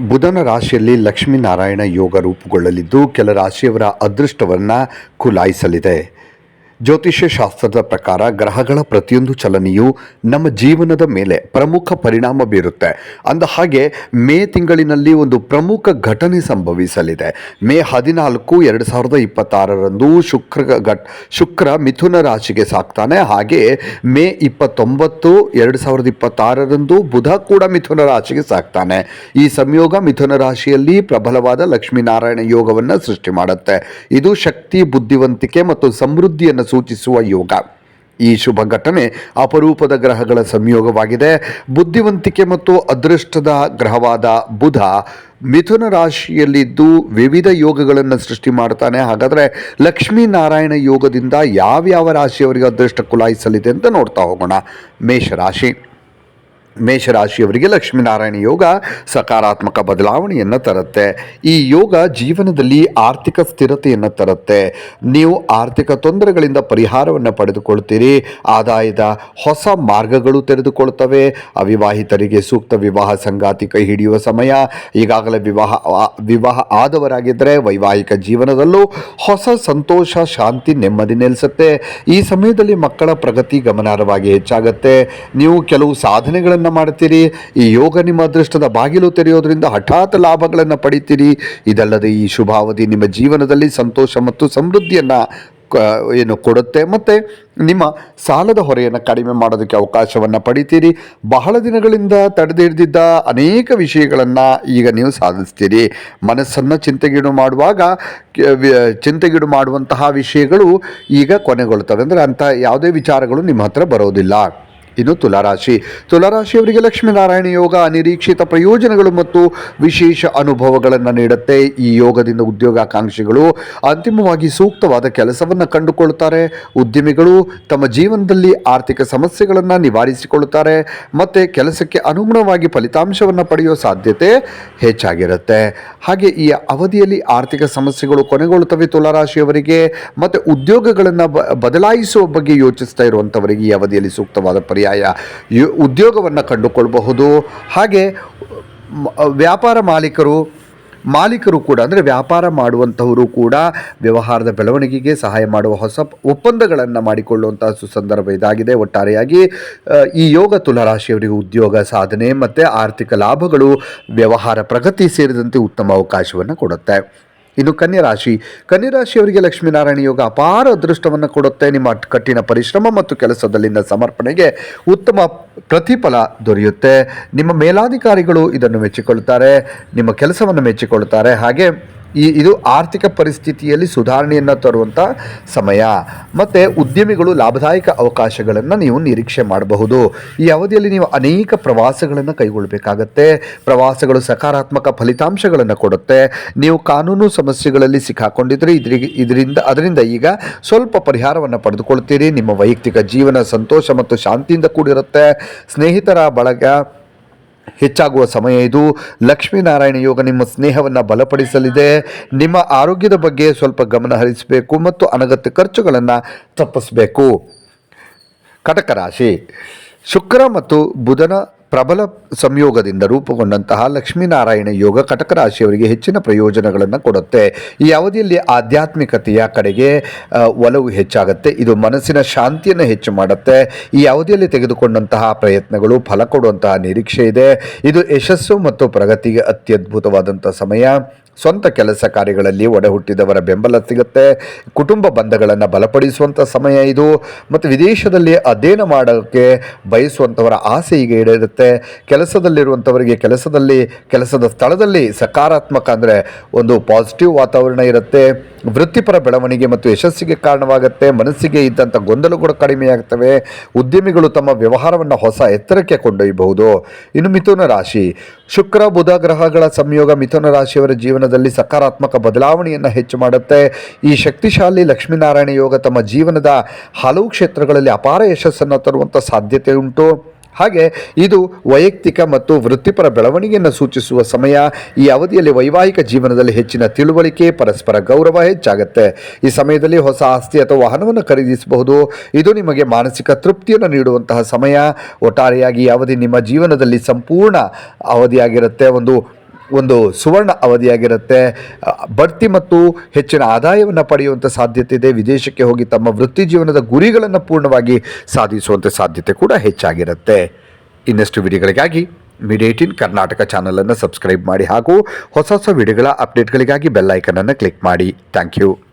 ಬುಧನ ರಾಶಿಯಲ್ಲಿ ಲಕ್ಷ್ಮೀನಾರಾಯಣ ಯೋಗ ರೂಪುಗೊಳ್ಳಲಿದ್ದು ಕೆಲ ರಾಶಿಯವರ ಅದೃಷ್ಟವನ್ನು ಕುಲಾಯಿಸಲಿದೆ. ಜ್ಯೋತಿಷ್ಯ ಶಾಸ್ತ್ರದ ಪ್ರಕಾರ ಗ್ರಹಗಳ ಪ್ರತಿಯೊಂದು ಚಲನೆಯು ನಮ್ಮ ಜೀವನದ ಮೇಲೆ ಪ್ರಮುಖ ಪರಿಣಾಮ ಬೀರುತ್ತೆ. ಅಂದ ಹಾಗೆ ಮೇ ತಿಂಗಳಿನಲ್ಲಿ ಒಂದು ಪ್ರಮುಖ ಘಟನೆ ಸಂಭವಿಸಲಿದೆ. ಮೇ ಹದಿನಾಲ್ಕು ಎರಡು ಸಾವಿರದ ಇಪ್ಪತ್ತಾರರಂದು ಶುಕ್ರ ಘಟ್, ಶುಕ್ರ ಮಿಥುನ ರಾಶಿಗೆ ಸಾಕ್ತಾನೆ. ಹಾಗೆ ಮೇ ಇಪ್ಪತ್ತೊಂಬತ್ತು ಎರಡು ಸಾವಿರದ ಇಪ್ಪತ್ತಾರರಂದು ಬುಧ ಕೂಡ ಮಿಥುನ ರಾಶಿಗೆ ಸಾಕ್ತಾನೆ. ಈ ಸಂಯೋಗ ಮಿಥುನ ರಾಶಿಯಲ್ಲಿ ಪ್ರಬಲವಾದ ಲಕ್ಷ್ಮೀನಾರಾಯಣ ಯೋಗವನ್ನು ಸೃಷ್ಟಿ ಮಾಡುತ್ತೆ. ಇದು ಶಕ್ತಿ, ಬುದ್ಧಿವಂತಿಕೆ ಮತ್ತು ಸಮೃದ್ಧಿಯನ್ನು ಸೂಚಿಸುವ ಯೋಗ. ಈ ಶುಭ ಘಟನೆ ಅಪರೂಪದ ಗ್ರಹಗಳ ಸಂಯೋಗವಾಗಿದೆ. ಬುದ್ಧಿವಂತಿಕೆ ಮತ್ತು ಅದೃಷ್ಟದ ಗ್ರಹವಾದ ಬುಧ ಮಿಥುನ ರಾಶಿಯಲ್ಲಿದ್ದು ವಿವಿಧ ಯೋಗಗಳನ್ನು ಸೃಷ್ಟಿ ಮಾಡ್ತಾನೆ ಹಾಗಾದರೆ ಲಕ್ಷ್ಮೀನಾರಾಯಣ ಯೋಗದಿಂದ ಯಾವ್ಯಾವ ರಾಶಿಯವರಿಗೆ ಅದೃಷ್ಟ ಕುಲಾಯಿಸಲಿದೆ ಅಂತ ನೋಡ್ತಾ ಹೋಗೋಣ. ಮೇಷರಾಶಿ ಮೇಷರಾಶಿಯವರಿಗೆ ಲಕ್ಷ್ಮೀನಾರಾಯಣ ಯೋಗ ಸಕಾರಾತ್ಮಕ ಬದಲಾವಣೆಯನ್ನು ತರುತ್ತೆ. ಈ ಯೋಗ ಜೀವನದಲ್ಲಿ ಆರ್ಥಿಕ ಸ್ಥಿರತೆಯನ್ನು ತರುತ್ತೆ. ನೀವು ಆರ್ಥಿಕ ತೊಂದರೆಗಳಿಂದ ಪರಿಹಾರವನ್ನು ಪಡೆದುಕೊಳ್ತೀರಿ. ಆದಾಯದ ಹೊಸ ಮಾರ್ಗಗಳು ತೆರೆದುಕೊಳ್ತವೆ. ಅವಿವಾಹಿತರಿಗೆ ಸೂಕ್ತ ವಿವಾಹ ಸಂಗಾತಿ ಕೈ ಹಿಡಿಯುವ ಸಮಯ. ಈಗಾಗಲೇ ವಿವಾಹ ವಿವಾಹ ಆದವರಾಗಿದ್ದರೆ ವೈವಾಹಿಕ ಜೀವನದಲ್ಲೂ ಹೊಸ ಸಂತೋಷ, ಶಾಂತಿ, ನೆಮ್ಮದಿ ನೆಲೆಸುತ್ತೆ. ಈ ಸಮಯದಲ್ಲಿ ಮಕ್ಕಳ ಪ್ರಗತಿ ಗಮನಾರ್ಹವಾಗಿ ಹೆಚ್ಚಾಗುತ್ತೆ. ನೀವು ಕೆಲವು ಸಾಧನೆಗಳನ್ನು ಮಾಡ್ತೀರಿ ಈ ಯೋಗ ನಿಮ್ಮ ಅದೃಷ್ಟದ ಬಾಗಿಲು ತೆರೆಯೋದ್ರಿಂದ ಹಠಾತ್ ಲಾಭಗಳನ್ನು ಪಡಿತೀರಿ. ಇದಲ್ಲದೆ ಈ ಶುಭಾವಧಿ ನಿಮ್ಮ ಜೀವನದಲ್ಲಿ ಸಂತೋಷ ಮತ್ತು ಸಮೃದ್ಧಿಯನ್ನು ಏನು ಕೊಡುತ್ತೆ ಮತ್ತು ನಿಮ್ಮ ಸಾಲದ ಹೊರೆಯನ್ನು ಕಡಿಮೆ ಮಾಡೋದಕ್ಕೆ ಅವಕಾಶವನ್ನು ಪಡಿತೀರಿ. ಬಹಳ ದಿನಗಳಿಂದ ತಡೆದಿಡ್ದಿದ್ದ ಅನೇಕ ವಿಷಯಗಳನ್ನು ಈಗ ನೀವು ಸಾಧಿಸ್ತೀರಿ. ಮನಸ್ಸನ್ನು ಚಿಂತೆಗೀಡು ಮಾಡುವಾಗ ಚಿಂತೆಗೀಡು ಮಾಡುವಂತಹ ವಿಷಯಗಳು ಈಗ ಕೊನೆಗೊಳ್ತವೆ. ಅಂದರೆ ಅಂಥ ಯಾವುದೇ ವಿಚಾರಗಳು ನಿಮ್ಮ ಹತ್ರ ಬರೋದಿಲ್ಲ. ಇನ್ನು ತುಲಾರಾಶಿ. ತುಲಾರಾಶಿಯವರಿಗೆ ಲಕ್ಷ್ಮೀನಾರಾಯಣ ಯೋಗ ಅನಿರೀಕ್ಷಿತ ಪ್ರಯೋಜನಗಳು ಮತ್ತು ವಿಶೇಷ ಅನುಭವಗಳನ್ನು ನೀಡುತ್ತೆ. ಈ ಯೋಗದಿಂದ ಉದ್ಯೋಗಾಕಾಂಕ್ಷಿಗಳು ಅಂತಿಮವಾಗಿ ಸೂಕ್ತವಾದ ಕೆಲಸವನ್ನು ಕಂಡುಕೊಳ್ಳುತ್ತಾರೆ. ಉದ್ಯಮಿಗಳು ತಮ್ಮ ಜೀವನದಲ್ಲಿ ಆರ್ಥಿಕ ಸಮಸ್ಯೆಗಳನ್ನು ನಿವಾರಿಸಿಕೊಳ್ಳುತ್ತಾರೆ. ಮತ್ತು ಕೆಲಸಕ್ಕೆ ಅನುಗುಣವಾಗಿ ಫಲಿತಾಂಶವನ್ನು ಪಡೆಯುವ ಸಾಧ್ಯತೆ ಹೆಚ್ಚಾಗಿರುತ್ತೆ. ಹಾಗೆ ಈ ಅವಧಿಯಲ್ಲಿ ಆರ್ಥಿಕ ಸಮಸ್ಯೆಗಳು ಕೊನೆಗೊಳ್ಳುತ್ತವೆ ತುಲಾರಾಶಿಯವರಿಗೆ ಮತ್ತು ಉದ್ಯೋಗಗಳನ್ನು ಬದಲಾಯಿಸುವ ಬಗ್ಗೆ ಯೋಚಿಸ್ತಾ ಇರುವಂಥವರಿಗೆ ಈ ಅವಧಿಯಲ್ಲಿ ಸೂಕ್ತವಾದ ಪರ್ಯಾಯ ಯು- ಉದ್ಯೋಗವನ್ನು ಕಂಡುಕೊಳ್ಬಹುದು. ಹಾಗೆ, ವ್ಯಾಪಾರ ಮಾಲೀಕರು ಮಾಲೀಕರು ಕೂಡ, ಅಂದರೆ ವ್ಯಾಪಾರ ಮಾಡುವಂಥವರು ಕೂಡ ವ್ಯವಹಾರದ ಬೆಳವಣಿಗೆಗೆ ಸಹಾಯ ಮಾಡುವ ಹೊಸ ಒಪ್ಪಂದಗಳನ್ನು ಮಾಡಿಕೊಳ್ಳುವಂಥ ಸುಸಂದರ್ಭ ಇದಾಗಿದೆ. ಒಟ್ಟಾರೆಯಾಗಿ ಈ ಯೋಗ ತುಲಾರಾಶಿಯವರಿಗೆ ಉದ್ಯೋಗ ಸಾಧನೆ ಮತ್ತು ಆರ್ಥಿಕ ಲಾಭಗಳು ವ್ಯವಹಾರ ಪ್ರಗತಿ ಸೇರಿದಂತೆ ಉತ್ತಮ ಅವಕಾಶವನ್ನು ಕೊಡುತ್ತೆ. ಇನ್ನು ಕನ್ಯಾ ರಾಶಿ ಕನ್ಯಾ ರಾಶಿಯವರಿಗೆ ಲಕ್ಷ್ಮೀನಾರಾಯಣ ಯೋಗ ಅಪಾರ ಅದೃಷ್ಟವನ್ನು ಕೊಡುತ್ತೆ. ನಿಮ್ಮ ಕಠಿಣ ಪರಿಶ್ರಮ ಮತ್ತು ಕೆಲಸದಲ್ಲಿನ ಸಮರ್ಪಣೆಗೆ ಉತ್ತಮ ಪ್ರತಿಫಲ ದೊರೆಯುತ್ತೆ. ನಿಮ್ಮ ಮೇಲಾಧಿಕಾರಿಗಳು ಇದನ್ನು ಮೆಚ್ಚಿಕೊಳ್ತಾರೆ ನಿಮ್ಮ ಕೆಲಸವನ್ನು ಮೆಚ್ಚಿಕೊಳ್ತಾರೆ ಹಾಗೆ ಈ ಇದು ಆರ್ಥಿಕ ಪರಿಸ್ಥಿತಿಯಲ್ಲಿ ಸುಧಾರಣೆಯನ್ನು ತರುವಂಥ ಸಮಯ. ಮತ್ತು ಉದ್ಯಮಿಗಳು ಲಾಭದಾಯಕ ಅವಕಾಶಗಳನ್ನು ನೀವು ನಿರೀಕ್ಷೆ ಮಾಡಬಹುದು. ಈ ಅವಧಿಯಲ್ಲಿ ನೀವು ಅನೇಕ ಪ್ರವಾಸಗಳನ್ನು ಕೈಗೊಳ್ಳಬೇಕಾಗತ್ತೆ. ಪ್ರವಾಸಗಳು ಸಕಾರಾತ್ಮಕ ಫಲಿತಾಂಶಗಳನ್ನು ಕೊಡುತ್ತೆ. ನೀವು ಕಾನೂನು ಸಮಸ್ಯೆಗಳಲ್ಲಿ ಸಿಕ್ಕಾಕೊಂಡಿದ್ರೆ ಇದ್ರಿಗೆ ಇದರಿಂದ, ಅದರಿಂದ ಈಗ ಸ್ವಲ್ಪ ಪರಿಹಾರವನ್ನು ಪಡೆದುಕೊಳ್ತೀರಿ. ನಿಮ್ಮ ವೈಯಕ್ತಿಕ ಜೀವನ ಸಂತೋಷ ಮತ್ತು ಶಾಂತಿಯಿಂದ ಕೂಡಿರುತ್ತೆ. ಸ್ನೇಹಿತರ ಬಳಗ ಹೆಚ್ಚಾಗುವ ಸಮಯ ಇದು. ಲಕ್ಷ್ಮೀನಾರಾಯಣ ಯೋಗ ನಿಮ್ಮ ಸ್ನೇಹವನ್ನು ಬಲಪಡಿಸಲಿದೆ. ನಿಮ್ಮ ಆರೋಗ್ಯದ ಬಗ್ಗೆ ಸ್ವಲ್ಪ ಗಮನ ಹರಿಸಬೇಕು ಮತ್ತು ಅನಗತ್ಯ ಖರ್ಚುಗಳನ್ನು ತಪ್ಪಿಸಬೇಕು. ಕಟಕ ರಾಶಿ. ಶುಕ್ರ ಮತ್ತು ಬುಧನ ಪ್ರಬಲ ಸಂಯೋಗದಿಂದ ರೂಪುಗೊಂಡಂತಹ ಲಕ್ಷ್ಮೀನಾರಾಯಣ ಯೋಗ ಕಟಕ ರಾಶಿಯವರಿಗೆ ಹೆಚ್ಚಿನ ಪ್ರಯೋಜನಗಳನ್ನು ಕೊಡುತ್ತೆ. ಈ ಅವಧಿಯಲ್ಲಿ ಆಧ್ಯಾತ್ಮಿಕತೆಯ ಕಡೆಗೆ ಒಲವು ಹೆಚ್ಚಾಗುತ್ತೆ. ಇದು ಮನಸ್ಸಿನ ಶಾಂತಿಯನ್ನು ಹೆಚ್ಚು ಮಾಡುತ್ತೆ. ಈ ಅವಧಿಯಲ್ಲಿ ತೆಗೆದುಕೊಂಡಂತಹ ಪ್ರಯತ್ನಗಳು ಫಲ ಕೊಡುವಂತಹ ನಿರೀಕ್ಷೆ ಇದೆ. ಇದು ಯಶಸ್ಸು ಮತ್ತು ಪ್ರಗತಿಗೆ ಅತ್ಯದ್ಭುತವಾದಂಥ ಸಮಯ. ಸ್ವಂತ ಕೆಲಸ ಕಾರ್ಯಗಳಲ್ಲಿ ಒಡಹುಟ್ಟಿದವರ ಬೆಂಬಲ ಸಿಗುತ್ತೆ. ಕುಟುಂಬ ಬಂಧಗಳನ್ನು ಬಲಪಡಿಸುವಂಥ ಸಮಯ ಇದು. ಮತ್ತು ವಿದೇಶದಲ್ಲಿ ಅಧ್ಯಯನ ಮಾಡೋಕ್ಕೆ ಬಯಸುವಂಥವರ ಆಸೆ ಈಗ ಈಡೇರುತ್ತೆ. ಕೆಲಸದಲ್ಲಿರುವಂಥವರಿಗೆ ಕೆಲಸದಲ್ಲಿ, ಕೆಲಸದ ಸ್ಥಳದಲ್ಲಿ ಸಕಾರಾತ್ಮಕ ಅಂದರೆ ಒಂದು ಪಾಸಿಟಿವ್ ವಾತಾವರಣ ಇರುತ್ತೆ. ವೃತ್ತಿಪರ ಬೆಳವಣಿಗೆ ಮತ್ತು ಯಶಸ್ಸಿಗೆ ಕಾರಣವಾಗುತ್ತೆ. ಮನಸ್ಸಿಗೆ ಇದ್ದಂಥ ಗೊಂದಲಗಳು ಕಡಿಮೆಯಾಗ್ತವೆ ಉದ್ಯಮಿಗಳು ತಮ್ಮ ವ್ಯವಹಾರವನ್ನು ಹೊಸ ಎತ್ತರಕ್ಕೆ ಕೊಂಡೊಯ್ಯಬಹುದು. ಇನ್ನು ಮಿಥುನ ರಾಶಿ. ಶುಕ್ರ, ಬುಧ ಗ್ರಹಗಳ ಸಂಯೋಗ ಮಿಥುನ ರಾಶಿಯವರ ಜೀವನದಲ್ಲಿ ಸಕಾರಾತ್ಮಕ ಬದಲಾವಣೆಯನ್ನು ಹೆಚ್ಚು ಮಾಡುತ್ತೆ. ಈ ಶಕ್ತಿಶಾಲಿ ಲಕ್ಷ್ಮೀನಾರಾಯಣ ಯೋಗ ತಮ್ಮ ಜೀವನದ ಹಲವು ಕ್ಷೇತ್ರಗಳಲ್ಲಿ ಅಪಾರ ಯಶಸ್ಸನ್ನು ತರುವಂಥ ಸಾಧ್ಯತೆ ಉಂಟು. ಹಾಗೆ ಇದು ವೈಯಕ್ತಿಕ ಮತ್ತು ವೃತ್ತಿಪರ ಬೆಳವಣಿಗೆಯನ್ನು ಸೂಚಿಸುವ ಸಮಯ. ಈ ಅವಧಿಯಲ್ಲಿ ವೈವಾಹಿಕ ಜೀವನದಲ್ಲಿ ಹೆಚ್ಚಿನ ತಿಳುವಳಿಕೆ, ಪರಸ್ಪರ ಗೌರವ ಹೆಚ್ಚಾಗುತ್ತೆ. ಈ ಸಮಯದಲ್ಲಿ ಹೊಸ ಆಸ್ತಿ ಅಥವಾ ವಾಹನವನ್ನು ಖರೀದಿಸಬಹುದು. ಇದು ನಿಮಗೆ ಮಾನಸಿಕ ತೃಪ್ತಿಯನ್ನು ನೀಡುವಂತಹ ಸಮಯ. ಒಟ್ಟಾರೆಯಾಗಿ ಈ ಅವಧಿ ನಿಮ್ಮ ಜೀವನದಲ್ಲಿ ಸಂಪೂರ್ಣ ಅವಧಿಯಾಗಿರುತ್ತೆ. ಒಂದು ಒಂದು ಸುವರ್ಣ ಅವಧಿಯಾಗಿರುತ್ತೆ. ಬಡ್ತಿ ಮತ್ತು ಹೆಚ್ಚಿನ ಆದಾಯವನ್ನು ಪಡೆಯುವಂಥ ಸಾಧ್ಯತೆ ಇದೆ ವಿದೇಶಕ್ಕೆ ಹೋಗಿ ತಮ್ಮ ವೃತ್ತಿ ಜೀವನದ ಗುರಿಗಳನ್ನು ಪೂರ್ಣವಾಗಿ ಸಾಧಿಸುವಂಥ ಸಾಧ್ಯತೆ ಕೂಡ ಹೆಚ್ಚಾಗಿರುತ್ತೆ. ಇನ್ನಷ್ಟು ವಿಡಿಯೋಗಳಿಗಾಗಿ ಮೀಡಿಯಾ ಏಟೀನ್ ಕರ್ನಾಟಕ ಚಾನಲನ್ನು ಸಬ್ಸ್ಕ್ರೈಬ್ ಮಾಡಿ ಹಾಗೂ ಹೊಸ ಹೊಸ ವಿಡಿಯೋಗಳ ಅಪ್ಡೇಟ್ಗಳಿಗಾಗಿ ಬೆಲ್ ಐಕನನ್ನು ಕ್ಲಿಕ್ ಮಾಡಿ. Thank you.